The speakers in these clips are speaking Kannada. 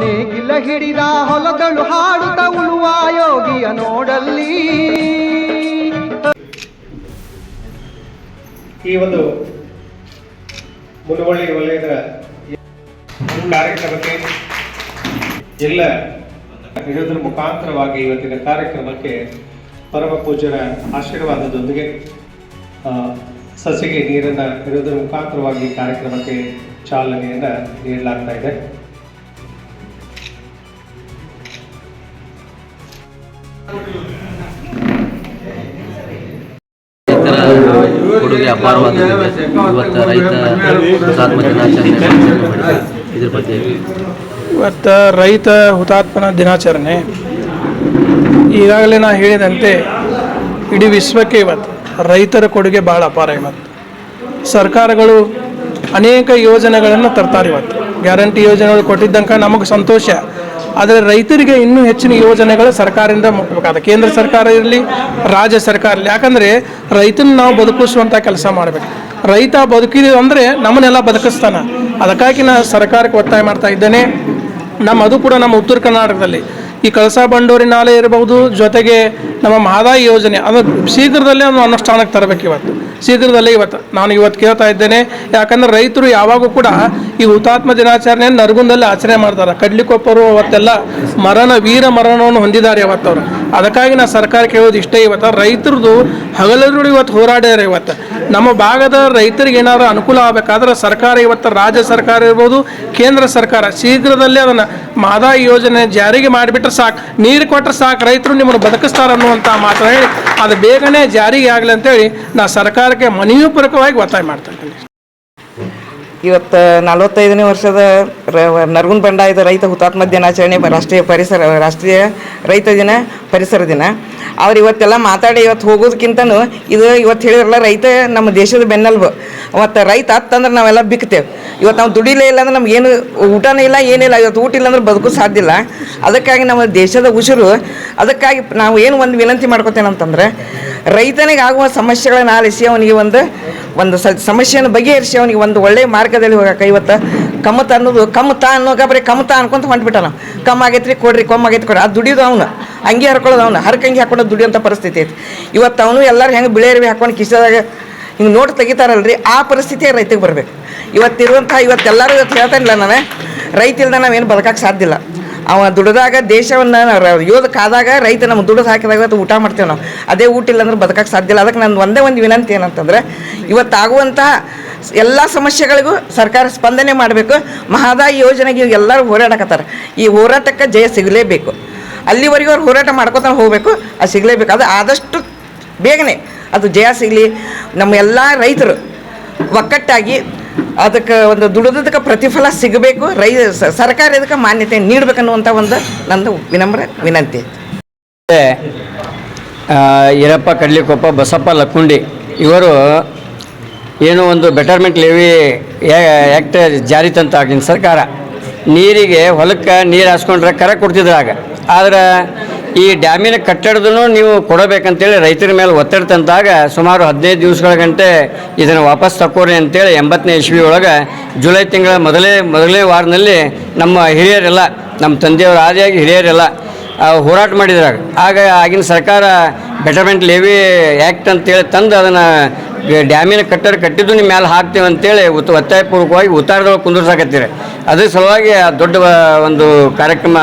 ನೇಗಿಲ ಹಿಡಿದ ಹೊಲದಳು ಹಾಡುತ್ತ ಉಳುವ ಯೋಗಿಯ ನೋಡಲ್ಲಿ. ಈ ಒಂದು ಮುನವಳ್ಳಿ ವಲಯದ ಕಾರ್ಯಕ್ರಮಕ್ಕೆ ಎಲ್ಲ ಇರೋದ್ರ ಮುಖಾಂತರವಾಗಿ ಇವತ್ತಿನ ಕಾರ್ಯಕ್ರಮಕ್ಕೆ ಪರಮ ಪೂಜ್ಯರ ಆಶೀರ್ವಾದದೊಂದಿಗೆ ಸಸಿಗೆ ನೀರನ್ನು ಇರೋದ್ರ ಮುಖಾಂತರವಾಗಿ ಕಾರ್ಯಕ್ರಮಕ್ಕೆ ಚಾಲನೆಯನ್ನು ನೀಡಲಾಗ್ತಾ ಇದೆ. ಕೊಡುಗೆ ಇವತ್ತು ರೈತ ಹುತಾತ್ಮ ದಿನಾಚರಣೆ ಬಗ್ಗೆ ಇವತ್ತು ರೈತ ಹುತಾತ್ಮನ ದಿನಾಚರಣೆ. ಈಗಾಗಲೇ ನಾ ಹೇಳಿದಂತೆ ಇಡೀ ವಿಶ್ವಕ್ಕೆ ಇವತ್ತು ರೈತರ ಕೊಡುಗೆ ಭಾಳ ಅಪಾರ ಇವತ್ತು. ಸರ್ಕಾರಗಳು ಅನೇಕ ಯೋಜನೆಗಳನ್ನು ತರ್ತಾರೆ ಇವತ್ತು. ಗ್ಯಾರಂಟಿ ಯೋಜನೆಗಳು ಕೊಟ್ಟಿದ್ದಂಕ ನಮಗೆ ಸಂತೋಷ. ಆದರೆ ರೈತರಿಗೆ ಇನ್ನೂ ಹೆಚ್ಚಿನ ಯೋಜನೆಗಳು ಸರ್ಕಾರದಿಂದ ಮುಟ್ಟಬೇಕಾದ ಕೇಂದ್ರ ಸರ್ಕಾರ ಇರಲಿ, ರಾಜ್ಯ ಸರ್ಕಾರ ಇರಲಿ. ಯಾಕಂದರೆ ರೈತನ ನಾವು ಬದುಕಿಸುವಂಥ ಕೆಲಸ ಮಾಡಬೇಕು. ರೈತ ಬದುಕಿದೀವಿ ಅಂದರೆ ನಮ್ಮನ್ನೆಲ್ಲ ಬದುಕಿಸ್ತಾನೆ. ಅದಕ್ಕಾಗಿ ನಾನು ಸರ್ಕಾರಕ್ಕೆ ಒತ್ತಾಯ ಮಾಡ್ತಾ ಇದ್ದೇನೆ. ನಮ್ಮ, ಅದು ಕೂಡ ನಮ್ಮ ಉತ್ತರ ಕರ್ನಾಟಕದಲ್ಲಿ. ಈ ಕಳಸಾ ಬಂಡೂರಿ ನಾಲೆ ಇರಬಹುದು ಜೊತೆಗೆ ನಮ್ಮ ಮಹದಾಯಿ ಯೋಜನೆ, ಅದು ಶೀಘ್ರದಲ್ಲೇ ಒಂದು ಅನುಷ್ಠಾನಕ್ಕೆ ತರಬೇಕು ಇವತ್ತು. ಶೀಘ್ರದಲ್ಲೇ ಇವತ್ತು. ನಾನು ಇವತ್ತು ಕೇಳ್ತಾ ಇದ್ದೇನೆ. ಯಾಕಂದ್ರೆ ರೈತರು ಯಾವಾಗೂ ಕೂಡ ಈ ಹುತಾತ್ಮ ದಿನಾಚರಣೆಯನ್ನು ನರಗುಂದಲ್ಲಿ ಆಚರಣೆ ಮಾಡ್ತಾರೆ. ಕಡ್ಲಿಕೊಪ್ಪರು ಅವತ್ತೆಲ್ಲ ಮರಣ, ವೀರ ಮರಣವನ್ನು ಹೊಂದಿದ್ದಾರೆ ಅವತ್ತವರು ಅದಕ್ಕಾಗಿ ನಾ ಸರ್ಕಾರ ಕೇಳೋದು ಇಷ್ಟೇ ಇವತ್ತು. ರೈತರದು ಹಗಲರು ಇವತ್ತು ಹೋರಾಡ್ಯಾರ ಇವತ್ತು. ನಮ್ಮ ಭಾಗದ ರೈತರಿಗೆ ಏನಾದ್ರು ಅನುಕೂಲ ಆಗಬೇಕಾದ್ರೆ ಸರ್ಕಾರ ಇವತ್ತು ರಾಜ್ಯ ಸರ್ಕಾರ ಇರ್ಬೋದು, ಕೇಂದ್ರ ಸರ್ಕಾರ ಶೀಘ್ರದಲ್ಲೇ ಅದನ್ನು ಮಾದಾಯಿ ಯೋಜನೆ ಜಾರಿಗೆ ಮಾಡಿಬಿಟ್ರೆ ಸಾಕು. ನೀರು ಕೊಟ್ಟರೆ ಸಾಕು. ರೈತರು ನಿಮ್ಮನ್ನು ಬದುಕಿಸ್ತಾರೆ ಅನ್ನುವಂಥ ಮಾತು ಹೇಳಿ, ಅದು ಬೇಗನೆ ಜಾರಿಗೆ ಆಗಲಿ ಅಂತೇಳಿ ನಾ ಸರ್ಕಾರಕ್ಕೆ ಮನವಿಪೂರ್ವಕವಾಗಿ ಒತ್ತಾಯ ಮಾಡ್ತಾ ಇದ್ದೀನಿ. ಇವತ್ತು ನಲವತ್ತೈದನೇ ವರ್ಷದ ನರಗುನ್ ಬಂಡಾಯದ ರೈತ ಹುತಾತ್ಮ ದಿನಾಚರಣೆ, ರಾಷ್ಟ್ರೀಯ ಪರಿಸರ, ರಾಷ್ಟ್ರೀಯ ರೈತ ದಿನ, ಪರಿಸರ ದಿನ. ಅವ್ರು ಇವತ್ತೆಲ್ಲ ಮಾತಾಡಿ ಇವತ್ತು ಹೋಗೋದಕ್ಕಿಂತನೂ ಇದು ಇವತ್ತು ಹೇಳಿರಲ್ಲ ರೈತ ನಮ್ಮ ದೇಶದ ಬೆನ್ನೆಲುಬು. ಮತ್ತು ರೈತ ಅತ್ತಂದ್ರೆ ನಾವೆಲ್ಲ ಬಿಕ್ತೇವೆ. ಇವತ್ತು ನಾವು ದುಡಿಲೇ ಇಲ್ಲ ಅಂದ್ರೆ ನಮ್ಗೇನು ಊಟನೇ ಇಲ್ಲ, ಏನಿಲ್ಲ. ಇವತ್ತು ಊಟ ಇಲ್ಲ ಅಂದ್ರೆ ಬದುಕು ಸಾಧ್ಯ ಇಲ್ಲ. ಅದಕ್ಕಾಗಿ ನಮ್ಮ ದೇಶದ ಉಸಿರು, ಅದಕ್ಕಾಗಿ ನಾವು ಏನು ಒಂದು ವಿನಂತಿ ಮಾಡ್ಕೋತೇನೆ ರೈತನಿಗೆ ಆಗುವ ಸಮಸ್ಯೆಗಳನ್ನ ಆಲಿಸಿ ಅವನಿಗೆ ಒಂದು ಒಂದು ಸ ಸಮಸ್ಯೆಯನ್ನು ಬಗೆಹರಿಸಿ ಅವನಿಗೆ ಒಂದು ಒಳ್ಳೆಯ ಮಾರ್ಗದಲ್ಲಿ ಹೋಗಕ್ಕೆ ಇವತ್ತು ಕಮ್ಮತ ಅನ್ನೋದು, ಕಮ್ಮತ ಅನ್ನೋಕೆ ಬರೀ ಕಮ್ಮತ ಅನ್ಕೊಂತ ಹೊಂಟ್ಬಿಟ್ಟ ನಾವು ಕಮ್ಮ ಆಗೈತ್ರಿ, ಕೊಡ್ರಿ ಕಮ್ಮ ಆಗೈತೆ ಕೊಡ್ರಿ. ಅದು ದುಡಿಯೋದು ಅವನು. ಅಂಗಿ ಹರ್ಕೊಳ್ಳೋದು ಅವನು. ಹರಕಂಗಿ ಹಾಕೊಂಡು ದುಡಿಯೋಂಥ ಪರಿಸ್ಥಿತಿ ಐತಿ. ಇವತ್ತು ಅವನು ಎಲ್ಲರೂ ಹೆಂಗೆ ಬಿಳಿಯರ್ವಿ ಹಾಕೊಂಡು ಕಿಸದಾಗ ಹಿಂಗೆ ನೋಟ್ ತೆಗಿತಾರಲ್ರಿ, ಆ ಪರಿಸ್ಥಿತಿ ರೈತಿಗೆ ಬರಬೇಕು. ಇವತ್ತಿರುವಂಥ ಇವತ್ತೆಲ್ಲರೂ ಇವತ್ತು ಹೇಳ್ತಾನಿಲ್ಲ ನಾನು ರೈತ ಇಲ್ದ ನಾವೇನು ಬದುಕಕ್ಕೆ ಸಾಧ್ಯ ಇಲ್ಲ. ಅವ ದುಡಿದಾಗ ದೇಶವನ್ನು ಕಾದಾಗ ರೈತ ನಮ್ಮ ದುಡಿದು ಹಾಕಿದಾಗ ಇವತ್ತು ಊಟ ಮಾಡ್ತೇವೆ ನಾವು. ಅದೇ ಊಟ ಇಲ್ಲ ಅಂದ್ರೆ ಬದುಕಕ್ಕೆ ಸಾಧ್ಯ ಇಲ್ಲ. ಅದಕ್ಕೆ ನಂದು ಒಂದೇ ಒಂದು ವಿನಂತಿ ಏನಂತಂದ್ರೆ ಇವತ್ತಾಗುವಂತಹ ಎಲ್ಲ ಸಮಸ್ಯೆಗಳಿಗೂ ಸರ್ಕಾರ ಸ್ಪಂದನೆ ಮಾಡಬೇಕು. ಮಹದಾಯಿ ಯೋಜನೆಗೆ ಎಲ್ಲರೂ ಹೋರಾಡಕತ್ತಾರೆ. ಈ ಹೋರಾಟಕ್ಕೆ ಜಯ ಸಿಗಲೇಬೇಕು. ಅಲ್ಲಿವರೆಗೂ ಅವ್ರು ಹೋರಾಟ ಮಾಡ್ಕೊತ ಹೋಗಬೇಕು. ಅದು ಸಿಗಲೇಬೇಕು. ಅದು ಆದಷ್ಟು ಬೇಗನೆ ಅದು ಜಯ ಸಿಗಲಿ. ನಮ್ಮ ಎಲ್ಲ ರೈತರು ಒಕ್ಕಟ್ಟಾಗಿ ಅದಕ್ಕೆ ಒಂದು ದುಡಿದಕ್ಕೆ ಪ್ರತಿಫಲ ಸಿಗಬೇಕು. ರೈ, ಸರ್ಕಾರ ಇದಕ್ಕೆ ಮಾನ್ಯತೆ ನೀಡಬೇಕನ್ನುವಂಥ ಒಂದು ನಂದು ವಿನಮ್ರ ವಿನಂತಿ. ಈರಪ್ಪ, ಕಡ್ಲಿಕೊಪ್ಪ, ಬಸಪ್ಪ, ಲಕ್ಕುಂಡಿ, ಇವರು ಏನು ಒಂದು ಬೆಟರ್ಮೆಂಟ್ ಲೆವಿ ಆ್ಯಕ್ಟ್ ಜಾರಿ ತಂತ ಆಗಿನ ಸರ್ಕಾರ. ನೀರಿಗೆ ಹೊಲಕ್ಕೆ ನೀರು ಹಾಸ್ಕೊಂಡ್ರೆ ಕರ ಕೊಡ್ತಿದ್ರು ಆಗ. ಆದ್ರೆ ಈ ಡ್ಯಾಮಿನ ಕಟ್ಟಡದೂ ನೀವು ಕೊಡಬೇಕಂತೇಳಿ ರೈತರ ಮೇಲೆ ಒತ್ತಡ ತಂತಾಗ ಸುಮಾರು ಹದಿನೈದು ದಿವಸಗಳ ಗಂಟೆ ಇದನ್ನು ವಾಪಸ್ ತಕ್ಕೋರಿ ಅಂತೇಳಿ ಎಂಬತ್ತನೇ ಇಸ್ವಿ ಒಳಗೆ ಜುಲೈ ತಿಂಗಳ ಮೊದಲೇ ಮೊದಲನೇ ವಾರದಲ್ಲಿ ನಮ್ಮ ಹಿರಿಯರೆಲ್ಲ, ನಮ್ಮ ತಂದೆಯವರು ಆದಿಯಾಗಿ ಹಿರಿಯರೆಲ್ಲ ಹೋರಾಟ ಮಾಡಿದ್ರಾಗ ಆಗ. ಆಗಿನ ಸರ್ಕಾರ ಬೆಟರ್ಮೆಂಟ್ ಲೇವಿ ಆ್ಯಕ್ಟ್ ಅಂತೇಳಿ ತಂದು ಅದನ್ನು ಡ್ಯಾಮಿನ ಕಟ್ಟಡ ಕಟ್ಟಿದ್ದು ನಿಮ್ಮ ಮೇಲೆ ಹಾಕ್ತೇವೆ ಅಂತೇಳಿ ಉತ್ ಒತ್ತಾಯಪೂರ್ವಕವಾಗಿ ಉತ್ತಾರದೊಳಗೆ ಕುಂದಿರ್ಸಾಕತ್ತೀರಿ. ಅದ್ರ ಸಲುವಾಗಿ ಆ ದೊಡ್ಡ ಒಂದು ಕಾರ್ಯಕ್ರಮ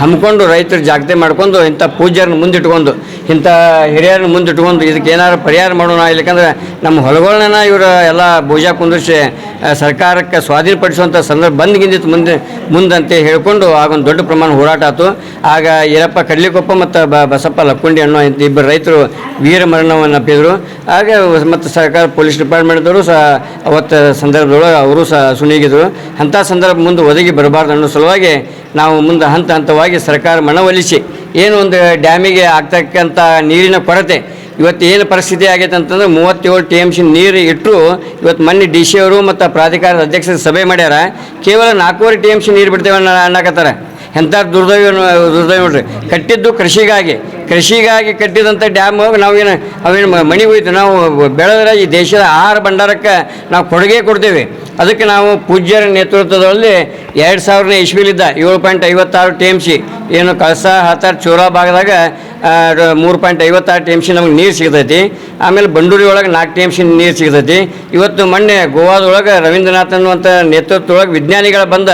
ಹಮ್ಮಿಕೊಂಡು ರೈತರು ಜಾಗೃತಿ ಮಾಡ್ಕೊಂಡು ಇಂಥ ಪೂಜ್ಯರನ್ನ ಮುಂದಿಟ್ಕೊಂಡು, ಇಂಥ ಹಿರಿಯರನ್ನ ಮುಂದಿಟ್ಕೊಂಡು ಇದಕ್ಕೆ ಏನಾದ್ರು ಪರಿಹಾರ ಮಾಡೋಣ ಇಲ್ಲಕಂದ್ರೆ ನಮ್ಮ ಹೊಲಗಳನ್ನ ಇವರು ಎಲ್ಲ ಭುಜ ಕುಂದಿರಿಸಿ ಸರ್ಕಾರಕ್ಕೆ ಸ್ವಾಧೀನಪಡಿಸುವಂಥ ಸಂದರ್ಭ ಬಂದ್ಗಿಂದಿತ್ತು ಮುಂದೆ, ಮುಂದಂತೆ ಹೇಳ್ಕೊಂಡು ಆಗ ಒಂದು ದೊಡ್ಡ ಪ್ರಮಾಣ ಹೋರಾಟ ಆಯಿತು ಆಗ ಈರಪ್ಪ ಕಡ್ಲಿಕೊಪ್ಪ ಮತ್ತು ಬ, ಬಸಪ್ಪ ಲಕ್ಕುಂಡಿ ಅನ್ನೋ ಇಂಥ ಇಬ್ಬರು ರೈತರು ವೀರ ಮರಣವನ್ನು ಅಪ್ಪಿದ್ರು ಆಗ ಮತ್ತು ಸರ್ಕಾರ ಪೊಲೀಸ್ ಡಿಪಾರ್ಟ್ಮೆಂಟ್ದವರು ಸಹ ಅವತ್ತು ಸಂದರ್ಭದೊಳಗೆ ಅವರು ಸಹ ಸುನೀಗಿದ್ರು. ಅಂಥ ಸಂದರ್ಭ ಮುಂದೆ ಒದಗಿ ಬರಬಾರ್ದು ಅನ್ನೋ ಸಲುವಾಗಿ ನಾವು ಮುಂದೆ ಹಂತ ಹಂತವಾಗಿ ಸರ್ಕಾರ ಮನವೊಲಿಸಿ ಏನು ಒಂದು ಡ್ಯಾಮಿಗೆ ಆಗ್ತಕ್ಕಂಥ ನೀರಿನ ಕೊರತೆ, ಇವತ್ತು ಏನು ಪರಿಸ್ಥಿತಿ ಆಗೈತೆ ಅಂತಂದ್ರೆ ಮೂವತ್ತೇಳು ಟಿ ಎಂ ಸಿ ನೀರು ಇಟ್ಟರು ಇವತ್ತು ಮೊನ್ನೆ ಡಿ ಸಿ ಅವರು ಮತ್ತು ಪ್ರಾಧಿಕಾರದ ಅಧ್ಯಕ್ಷರ ಸಭೆ ಮಾಡ್ಯಾರ, ಕೇವಲ ನಾಲ್ಕೂವರೆ ಟಿ ಎಂ ಸಿ ನೀರು ಬಿಡ್ತೇವೆ ಅನ್ನೋ ಅನ್ನಕತ್ತಾರ. ಎಂಥ ದುರ್ದೈವ ದುರ್ದೈವ ನೋಡ್ರಿ. ಕಟ್ಟಿದ್ದು ಕೃಷಿಗಾಗಿ ಕೃಷಿಗಾಗಿ ಕಟ್ಟಿದಂಥ ಡ್ಯಾಮ್ ನಾವೇನು, ಅವೇನು ಮಣಿ ಹೋಯ್ತು ನಾವು ಬೆಳೆದ್ರೆ ಈ ದೇಶದ ಆಹಾರ ಭಂಡಾರಕ್ಕೆ ನಾವು ಕೊಡುಗೆ ಕೊಡ್ತೇವೆ. ಅದಕ್ಕೆ ನಾವು ಪೂಜ್ಯರ ನೇತೃತ್ವದಲ್ಲಿ ಎರಡು ಸಾವಿರನೇ ಇಸ್ವಿಲಿದ್ದ ಏಳು ಪಾಯಿಂಟ್ ಐವತ್ತಾರು ಟಿ ಎಂ ಸಿ ಏನು ಕಳಸ ಹತ್ತಾರು ಚೋರಾ ಭಾಗದಾಗ ಮೂರು ಪಾಯಿಂಟ್ ಐವತ್ತಾರು ಟಿ ಎಂ ಸಿ ನಮಗೆ ನೀರು ಸಿಗ್ತೈತಿ. ಆಮೇಲೆ ಬಂಡೂರಿ ಒಳಗೆ ನಾಲ್ಕು ಟಿ ಎಂ ಸಿ ನೀರು ಸಿಗ್ತೈತಿ. ಇವತ್ತು ಮೊನ್ನೆ ಗೋವಾದೊಳಗೆ ರವೀಂದ್ರನಾಥ್ ಅನ್ನುವಂಥ ನೇತೃತ್ವದೊಳಗೆ ವಿಜ್ಞಾನಿಗಳ ಬಂದ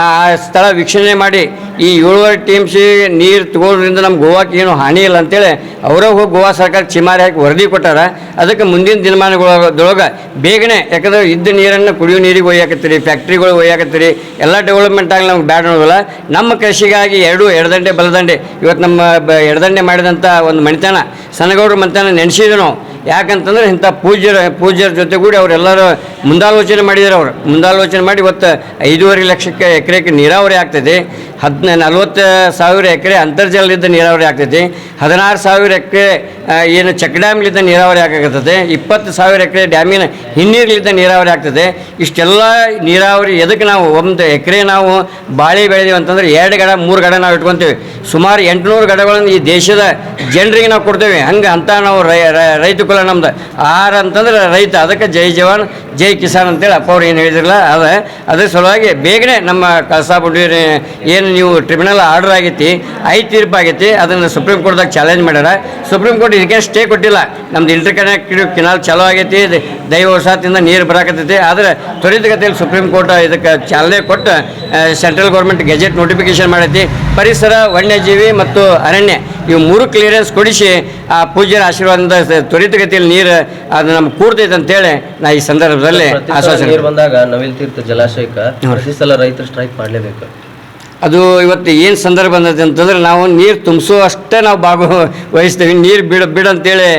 ಆ ಸ್ಥಳ ವೀಕ್ಷಣೆ ಮಾಡಿ ಈ ಏಳುವರೆ ಸಿ ನೀರು ತಗೊಳ್ಳೋದ್ರಿಂದ ನಮ್ಮ ಗೋವಾಕ್ಕೆ ಏನು ಹಾನಿ ಇಲ್ಲ ಅಂತೇಳಿ ಅವರೇ ಹೋಗಿ ಗೋವಾ ಸರ್ಕಾರ ಚಿಮಾರಿ ಹಾಕಿ ವರದಿ ಕೊಟ್ಟಾರ. ಅದಕ್ಕೆ ಮುಂದಿನ ದಿನಮಾನಗಳೊಳಗೆ ಬೇಗನೆ, ಯಾಕಂದ್ರೆ ಇದ್ದ ನೀರನ್ನು ಕುಡಿಯೋ ನೀರಿಗೆ ಒಯ್ಯಾಕತ್ತೀರಿ ಫ್ಯಾಕ್ಟ್ರಿಗಳು ಒಯ್ಯಾಕತ್ತೀರಿ, ಎಲ್ಲ ಡೆವಲಪ್ಮೆಂಟ್ ಆಗಲಿ ನಮ್ಗೆ ಬ್ಯಾಡ್ ಅನ್ನೋದಿಲ್ಲ ನಮ್ಮ ಕೃಷಿಗಾಗಿ ಎರಡು ಎಡದಂಡೆ ಬಲದಂಡೆ. ಇವತ್ತು ನಮ್ಮ ಎಡದಂಡೆ ಮಾಡಿದಂಥ ಒಂದು ಮಣಿತನ, ಸನಗೌಡ್ರ ಮನೆತನ ನೆನೆಸಿದ್ರು ನಾವು. ಯಾಕಂತಂದ್ರೆ ಇಂಥ ಪೂಜ್ಯರ ಪೂಜ್ಯರ ಜೊತೆಗೂಡಿ ಅವರೆಲ್ಲರೂ ಮುಂದಾಲೋಚನೆ ಮಾಡಿದ್ದಾರೆ ಅವರು. ಮುಂದಾಲೋಚನೆ ಮಾಡಿ ಇವತ್ತು ಐದೂವರೆ ಲಕ್ಷಕ್ಕೆ ಎಕರೆಗೆ ನೀರಾವರಿ ಆಗ್ತದೆ. ಹದಿನ ನಲ್ವತ್ತು ಸಾವಿರ ಎಕರೆ ಅಂತರ್ಜಲದಿಂದ ನೀರಾವರಿ ಆಗ್ತೈತಿ ಹದಿನಾರು ಸಾವಿರ ಎಕರೆ ಏನು ಚೆಕ್ ಡ್ಯಾಮ್ಲಿದ್ದ ನೀರಾವರಿ ಆಗಾಕತ್ತದೆ ಇಪ್ಪತ್ತು ಸಾವಿರ ಎಕರೆ ಡ್ಯಾಮಿನ ಹಿನ್ನೀರ್ಲಿದ್ದ ನೀರಾವರಿ ಆಗ್ತದೆ ಇಷ್ಟೆಲ್ಲ ನೀರಾವರಿ ಎದಕ್ಕೆ ನಾವು ಒಂದು ಎಕರೆ ನಾವು ಬಾಳೆ ಬೆಳೆದೀವಿ ಅಂತಂದ್ರೆ ಎರಡು ಗಡ, ಮೂರು ಗಡ ನಾವು ಇಟ್ಕೊತೀವಿ. ಸುಮಾರು ಎಂಟುನೂರು ಗಡಗಳನ್ನು ಈ ದೇಶದ ಜನರಿಗೆ ನಾವು ಕೊಡ್ತೇವೆ. ಹಂಗೆ ಅಂತ ನಾವು ರೈ ರೈತ ಕುಲ ನಮ್ದು. ಆಹಾರ ಅಂತಂದ್ರೆ ರೈತ. ಅದಕ್ಕೆ ಜೈ ಜವಾನ್, ಜೈ ಕಿಸಾನ್ ಅಂತೇಳಿ ಅಪ್ಪ ಅವ್ರು ಏನು ಹೇಳಿದ್ರಲ್ಲ, ಅದ, ಅದ್ರ ಸಲುವಾಗಿ ಬೇಗನೆ ನಮ್ಮ ಕಳಸಾ ಏನು ನೀವು ಟ್ರಿಬ್ಯುನಲ್ ಆರ್ಡರ್ ಆಗೈತಿ, ಐದು ತೀರ್ಪು ಆಗೈತಿ, ಅದನ್ನು ಸುಪ್ರೀಂ ಕೋರ್ಟ್ದಾಗ ಚಾಲೆಂಜ್ ಮಾಡ್ಯಾರ. ಸುಪ್ರೀಂ ಕೋರ್ಟ್ ಇದಕ್ಕೆ ಸ್ಟೇ ಕೊಟ್ಟಿಲ್ಲ. ನಮ್ದು ಇಂಟರ್ ಕನೆಕ್ಟ್ ಕೆನಾಲ್ ಚಲೋ ಆಗೈತಿ. ದೈವ ವಸಾತಿಂದ ನೀರು ಬರಾಕತ್ತೈತಿ. ಆದರೆ ತ್ವರಿತಗತಿಯಲ್ಲಿ ಸುಪ್ರೀಂ ಕೋರ್ಟ್ ಇದಕ್ಕೆ ಚಾಲನೆ ಕೊಟ್ಟು ಸೆಂಟ್ರಲ್ ಗೌರ್ಮೆಂಟ್ ಗೆಜೆಟ್ ನೋಟಿಫಿಕೇಶನ್ ಮಾಡೈತಿ. ಪರಿಸರ ವನ್ಯಜೀವಿ ಮತ್ತು ಅರಣ್ಯ ಇವು ಮೂರು ಕ್ಲಿಯರೆನ್ಸ್ ಕೊಡಿಸಿ ಆ ಪೂಜ್ಯರ ಆಶೀರ್ವಾದದಿಂದ ತ್ವರಿತ ತ್ವರಿತಗತಿಯಲ್ಲಿ ನೀರು ಅದು ನಮ್ಗೆ ಕೂಡ್ತೈತೆ ಅಂತೇಳಿ ನಾ ಈ ಸಂದರ್ಭದಲ್ಲಿ ಆಶ್ವಾಸನೆ ನೀರು ಬಂದಾಗ ನವಿಲ್ ತೀರ್ಥ ಜಲಾಶಯಕ್ಕೆ ಪ್ರತಿ ಸಲ ರೈತರು ಸ್ಟ್ರೈಕ್ ಮಾಡಲೇಬೇಕು. ಅದು ಇವತ್ತು ಏನು ಸಂದರ್ಭ ಬಂದೈತೆ ಅಂತಂದ್ರೆ ನಾವು ನೀರು ತುಂಬಿಸೋ ಅಷ್ಟೇ ನಾವು ಭಾಗವಹಿಸ್ತೀವಿ ನೀರು ಬಿಡ ಬಿಡಂತೇಳಿ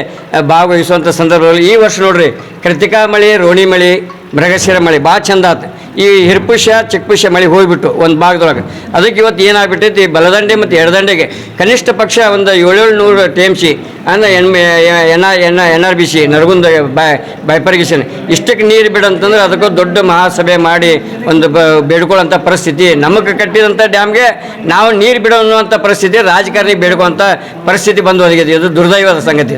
ಭಾಗವಹಿಸುವಂಥ ಸಂದರ್ಭದಲ್ಲಿ ಈ ವರ್ಷ ನೋಡ್ರಿ, ಕೃತಿಕಾ ಮಳೆ, ರೋಣಿ ಮಳೆ, ಮೃಗಶಿರ ಮಳೆ ಭಾಳ ಚಂದ ಆತು. ಈ ಹಿರ್ಪುಷ ಚಿಕ್ಕಪುಷ ಮಳೆ ಹೋಗ್ಬಿಟ್ಟು ಒಂದು ಭಾಗದೊಳಗೆ. ಅದಕ್ಕೆ ಇವತ್ತು ಏನಾಗ್ಬಿಟ್ಟೈತಿ? ಬಲದಂಡೆ ಮತ್ತು ಎಡದಂಡೆಗೆ. ಕನಿಷ್ಠ ಪಕ್ಷ ಒಂದು ಏಳೇಳು ನೂರು ಟಿ ಎಂ ಸಿ, ಅಂದರೆ N N R, N N R B C, Nargund by ಬೈಪರ್ಗಿಷನ್ ಇಷ್ಟಕ್ಕೆ ನೀರು ಬಿಡಂತಂದ್ರೆ ಅದಕ್ಕೂ ದೊಡ್ಡ ಮಹಾಸಭೆ ಮಾಡಿ ಒಂದು ಬೇಡ್ಕೊಳ್ಳೋಂಥ ಪರಿಸ್ಥಿತಿ. ನಮಗೆ ಕಟ್ಟಿದಂಥ ಡ್ಯಾಮ್ಗೆ ನಾವು ನೀರು ಬಿಡೋ ಅನ್ನುವಂಥ ಪರಿಸ್ಥಿತಿ, ರಾಜಕಾರಣಿ ಬೇಡ್ಕೊಳ್ಳೋಂಥ ಪರಿಸ್ಥಿತಿ ಬಂದು ಒದಗಿದೆ ಇದು ದುರ್ದೈವದ ಸಂಗತಿ